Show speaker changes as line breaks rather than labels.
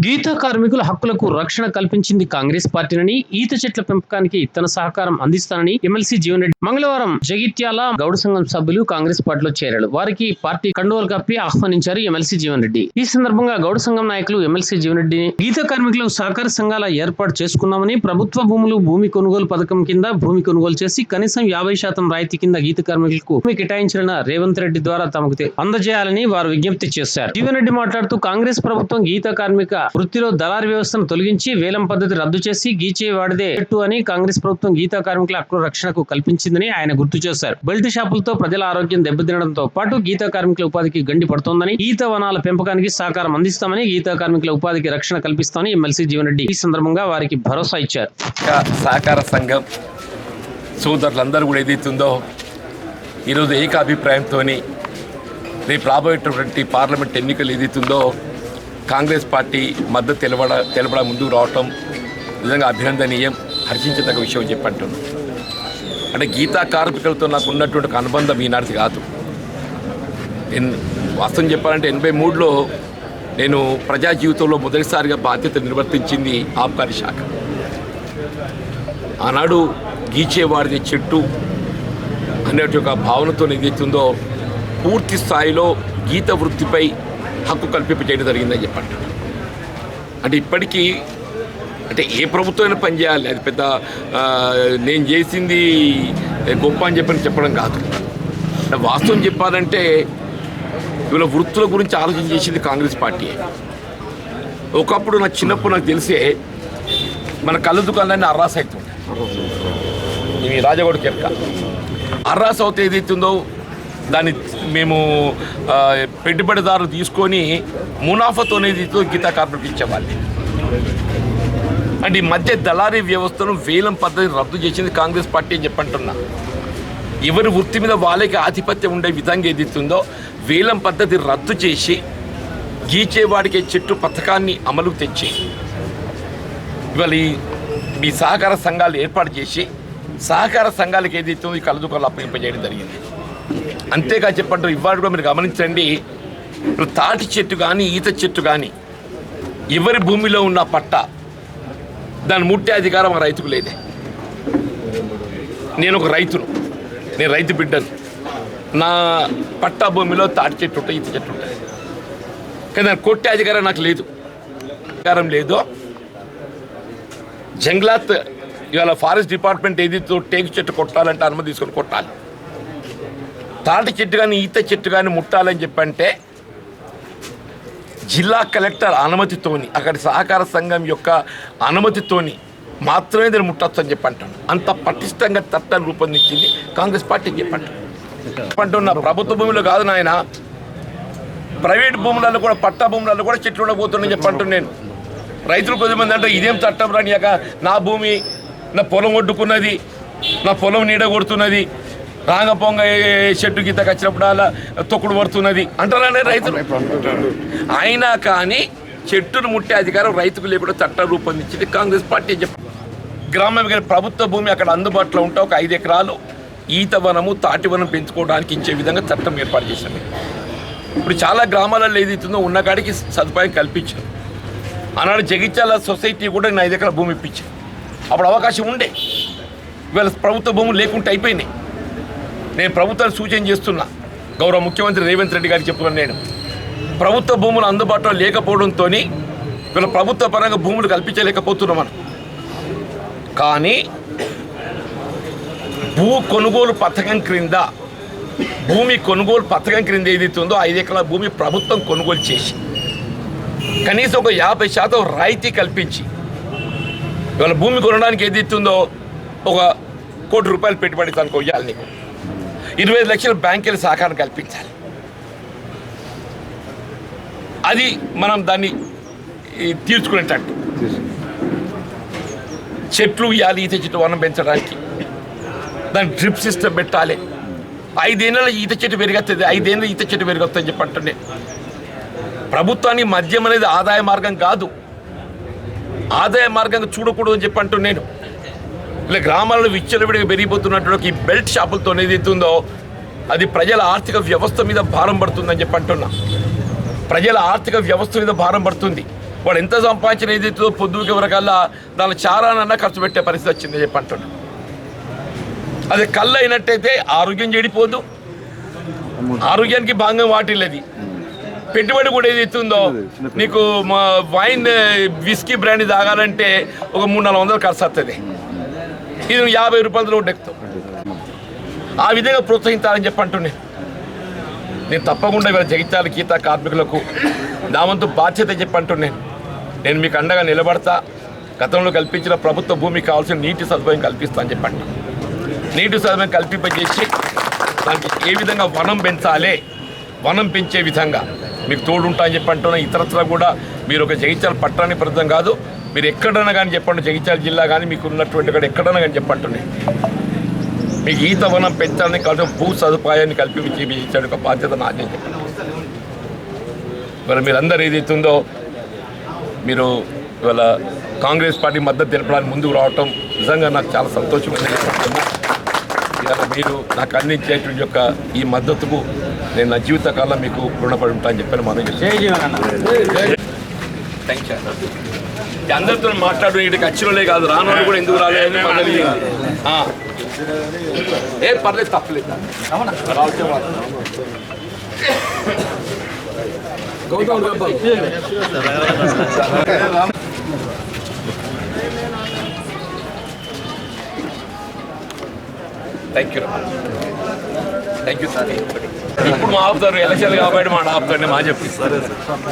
గీత కార్మికుల హక్కులకు రక్షణ కల్పించింది కాంగ్రెస్ పార్టీనని ఈత చెట్ల పెంపకానికి తన సహకారం అందిస్తానని ఎమ్మెల్సీ జీవన్ రెడ్డి. మంగళవారం జగిత్యాల గౌడ సంఘం సభ్యులు కాంగ్రెస్ పార్టీలో చేరారు. వారికి పార్టీ కండువలు కప్పి ఆహ్వానించారు ఎమ్మెల్సీ జీవన్ రెడ్డి. ఈ సందర్భంగా గౌడ సంఘం నాయకులు ఎమ్మెల్సీ జీవన్ రెడ్డిని గీత కార్మికులకు సహకార సంఘాల ఏర్పాటు చేసుకున్నామని ప్రభుత్వ భూములు భూమి కొనుగోలు పథకం కింద భూమి కొనుగోలు చేసి కనీసం యాభై శాతం రాయితీ కింద గీత కార్మికులకు భూమి కేటాయించిన రేవంత్ రెడ్డి ద్వారా తమకు అందజేయాలని వారు విజ్ఞప్తి చేశారు. జీవన్ రెడ్డి మాట్లాడుతూ కాంగ్రెస్ ప్రభుత్వం గీత కార్మిక వృత్తిలో దళారి వ్యవస్థను తొలగించి వేలం పద్ధతి రద్దు చేసి గీచే వాడిదే చెట్టు అని కాంగ్రెస్ ప్రభుత్వం గీత కార్మికుల హక్కుల రక్షణకు కల్పించిందని ఆయన గుర్తు చేశారు. బెల్ట్ షాపులతో ప్రజల ఆరోగ్యం దెబ్బతినడంతో పాటు గీత కార్మికుల ఉపాధికి గండి పడుతోందని ఈత వనాల పెంపకానికి సహకారం అందిస్తామని గీత కార్మికుల ఉపాధికి రక్షణ కల్పిస్తామని ఎమ్మెల్సీ జీవన్ రెడ్డి ఈ సందర్భంగా వారికి భరోసా ఇచ్చారు.
సహకార- సహకార సంఘం సోదరులందరూ కూడా ఏదైతుందో ఈరోజు ఏకాభిప్రాయంతో రేపు రాబోయేటటువంటి పార్లమెంట్ ఎన్నికలు ఏదైతుందో కాంగ్రెస్ పార్టీ మద్దతు తెలవడ తెలపడం ముందుకు రావటం నిజంగా అభినందనీయం. హర్షించదగ్గ విషయం చెప్పంటున్నాను అంటే గీతా కార్మికులతో నాకు ఉన్నటువంటి ఒక అనుబంధం ఈనాటిది కాదు. ఎన్ వాస్తవం చెప్పాలంటే ఎనభై మూడులో నేను ప్రజా జీవితంలో మొదటిసారిగా బాధ్యత నిర్వర్తించింది ఆబ్కారీ శాఖ. ఆనాడు గీచేవాడిది చెట్టు అనే ఒక భావనతో ఏదైతుందో పూర్తి స్థాయిలో గీత వృత్తిపై హక్కు కల్పింపజేయడం జరిగిందని చెప్పండి. అంటే ఇప్పటికీ అంటే ఏ ప్రభుత్వమైనా పనిచేయాలి అది పెద్ద నేను చేసింది గొప్ప అని చెప్పని చెప్పడం కాదు. అంటే వాస్తవం చెప్పాలంటే ఇవాళ వృత్తుల గురించి ఆలోచన చేసింది కాంగ్రెస్ పార్టీ. ఒకప్పుడు నా చిన్నప్పుడు నాకు తెలిసే మన కళ్ళ దుకాణాన్ని అర్రాస్ అవుతుంది ఇవి రాజగౌడ కెరక అర్రాస్ అవుతే ఏదైతుందో దాన్ని మేము పెట్టుబడిదారులు తీసుకొని మునాఫాతో అనేది గీతా కార్పొరేట్ ఇచ్చేవాళ్ళు. అంటే ఈ మధ్య దళారీ వ్యవస్థను వేలం పద్ధతిని రద్దు చేసింది కాంగ్రెస్ పార్టీ అని చెప్పంటున్నా. ఎవరి వృత్తి మీద వాళ్ళకి ఆధిపత్యం ఉండే విధంగా ఏదైతుందో వేలం పద్ధతి రద్దు చేసి గీచేవాడికి చెట్టు పథకాన్ని అమలుకు తెచ్చి ఇవాళ మీ సహకార సంఘాలు ఏర్పాటు చేసి సహకార సంఘాలకు ఏదైతే ఈ కలదుకలు అప్పగింపజేయడం జరిగింది. అంతేగా చెప్పంటారు ఇవాళ కూడా మీరు గమనించండి ఇప్పుడు తాటి చెట్టు కానీ ఈత చెట్టు కానీ ఎవరి భూమిలో ఉన్న పట్ట దాన్ని ముట్టే అధికారం ఆ రైతుకు లేదే. నేను ఒక రైతును నేను రైతు బిడ్డను. నా పట్టా భూమిలో తాటి చెట్టు ఉంటాయి ఈత చెట్టు ఉంటాయి కానీ దాన్ని కొట్టే అధికారం నాకు లేదు. అధికారం లేదు జంగ్లాత్ ఇవాళ ఫారెస్ట్ డిపార్ట్మెంట్ ఏదితో టేకు చెట్టు కొట్టాలంటే అనుమతి తీసుకొని కొట్టాలి. తాటి చెట్టు కానీ ఈత చెట్టు కానీ ముట్టాలని చెప్పంటే జిల్లా కలెక్టర్ అనుమతితోని అక్కడి సహకార సంఘం యొక్క అనుమతితోని మాత్రమే దీన్ని ముట్టచ్చు అని చెప్పంటాను అంత పటిష్టంగా చట్టాన్ని రూపొందించింది కాంగ్రెస్ పార్టీ చెప్పంటాను చెప్పంటున్నా ప్రభుత్వ భూమిలో కాదు నాయన ప్రైవేట్ భూములలో కూడా పట్టా భూములలో కూడా చెట్లు ఉండబోతున్నాయని చెప్పంటున్నాను నేను. రైతులు కొద్దిమంది అంటే ఇదేం చట్టం రానియాక నా భూమి నా పొలం ఒడ్డుకున్నది నా పొలం నీడ కొడుతున్నది రాంగపొంగ చెట్టు గీతకు వచ్చినప్పుడు అలా తొక్కుడు పడుతున్నది. అంటారనే రైతులు. అయినా కానీ చెట్టును ముట్టే అధికారం రైతుకు లేకుండా చట్టం రూపొందించింది కాంగ్రెస్ పార్టీ చెప్ప గ్రామం ప్రభుత్వ భూమి అక్కడ అందుబాటులో ఉంటే ఒక ఐదు ఎకరాలు ఈత వనము తాటి వనం పెంచుకోవడానికి ఇచ్చే విధంగా చట్టం ఏర్పాటు చేశారు ఇప్పుడు చాలా గ్రామాలలో ఏదైతుందో ఉన్న కాడికి సదుపాయం కల్పించారు ఆనాడు జగిత్యాల సొసైటీ కూడా నేను ఐదు ఎకరాల భూమి ఇప్పించాను అప్పుడు అవకాశం ఉండే. ఇవాళ ప్రభుత్వ భూములు లేకుంటే అయిపోయినాయి. నేను ప్రభుత్వాన్ని సూచన చేస్తున్నా. గౌరవ ముఖ్యమంత్రి రేవంత్ రెడ్డి గారికి చెప్తున్నాను నేను. ప్రభుత్వ భూములు అందుబాటులో లేకపోవడంతో వీళ్ళ ప్రభుత్వ పరంగా భూములు కల్పించలేకపోతున్నాం మనం. కానీ భూ కొనుగోలు పథకం క్రింద భూమి కొనుగోలు పథకం క్రింద ఏదైతే ఉందో ఐదు ఎకరాల భూమి ప్రభుత్వం కొనుగోలు చేసి కనీసం ఒక యాభై శాతం రాయితీ కల్పించి ఇవాళ భూమి కొనడానికి ఏదైతే ఉందో ఒక కోటి రూపాయలు పెట్టుబడి తనకు ఇవ్వాలి నీకు. ఇరవై లక్షల బ్యాంకుల సహకారం కల్పించాలి. అది మనం దాన్ని తీర్చుకునేటట్టు. చెట్లు ఇవ్వాలి ఈత చెట్టు వనం పెంచడానికి. దాని డ్రిప్ సిస్టమ్ పెట్టాలి. ఐదేళ్ళ ఈత చెట్టు పెరిగొస్తుంది ఐదేళ్ళు ఈత చెట్టు పెరిగొస్తుందని చెప్పి అంటుండే ప్రభుత్వానికి మద్యం అనేది ఆదాయ మార్గం కాదు. ఆదాయ మార్గంగా చూడకూడదు అని చెప్పి నేను ఇలా గ్రామాలలో విచ్చలవిడిగా పెరిగిపోతున్నటువంటి ఈ బెల్ట్ షాపులతో ఏదైతే ఉందో అది ప్రజల ఆర్థిక వ్యవస్థ మీద భారం పడుతుందని చెప్పి అంటున్నా. ప్రజల ఆర్థిక వ్యవస్థ మీద భారం పడుతుంది. వాడు ఎంత సంపాదించిన ఏదైతుందో పొద్దుకి వరకల్లా దాని చారానన్నా ఖర్చు పెట్టే పరిస్థితి వచ్చింది చెప్పి అంటున్నా. అది కళ్ళు అయినట్టయితే ఆరోగ్యం చెడిపోదు. ఆరోగ్యానికి భాగం వాటిల్లది. పెట్టుబడి కూడా ఏది ఇస్తుందో నీకు మా వైన్ విస్కీ బ్రాండ్ తాగాలంటే ఒక మూడు నాలుగు వందలు ఖర్చు వస్తుంది ఇది యాభై రూపాయలు రోడ్డు ఎక్కుతావు ఆ విధంగా ప్రోత్సహించాలని చెప్పి అంటున్నాను నేను తప్పకుండా ఇవాళ జగిత్యాల గీత కార్మికులకు నా వంతు బాధ్యత చెప్పి అంటున్నాను నేను మీకు అండగా నిలబడతా గతంలో కల్పించిన ప్రభుత్వ భూమికి కావాల్సిన నీటి సదుపాయం కల్పిస్తా అని చెప్పండి నీటి సదుపాయం కల్పింపజేసి దానికి ఏ విధంగా వనం పెంచాలి వనం పెంచే విధంగా మీకు తోడుంటా అని చెప్పి అంటున్నా ఇతరత్ర కూడా మీరు ఒక జగిత్యాల పట్టణానికి పరిమితం కాదు మీరు ఎక్కడైనా కానీ చెప్పండి జగిత్యాల జిల్లా కానీ మీకు ఉన్నటువంటి ఇక్కడ ఎక్కడైనా కానీ చెప్పంటున్నాయి మీకు ఈత వనం పెంచాలని కావాల్సిన భూ సదుపాయాన్ని కల్పించి ఇచ్చాడు ఒక బాధ్యత నాదే. చెప్పండి మరి మీరందరూ ఏదైతుందో మీరు ఇవాళ కాంగ్రెస్ పార్టీ మద్దతు తెలపడానికి ముందుకు రావటం నిజంగా నాకు చాలా సంతోషంగా ఉంది. ఇవాళ మీరు నాకు అందించేటువంటి యొక్క ఈ మద్దతుకు నేను నా జీవితకాలం మీకు రుణపడి ఉంటానని చెప్పాను మనం థ్యాంక్ యూ అందరితో మాట్లాడు ఇటు వచ్చినోళ్ళే కాదు రానోడు కూడా ఎందుకు రాలేదని మనవి ఏ పర్లేదు తప్పలేదు Gautam Gautam thank you thank you sir ఇప్పుడు మా ఆపుతారు ఎలక్షన్ కాబట్టి మా ఆపుతారు మా చెప్పి సరే సార్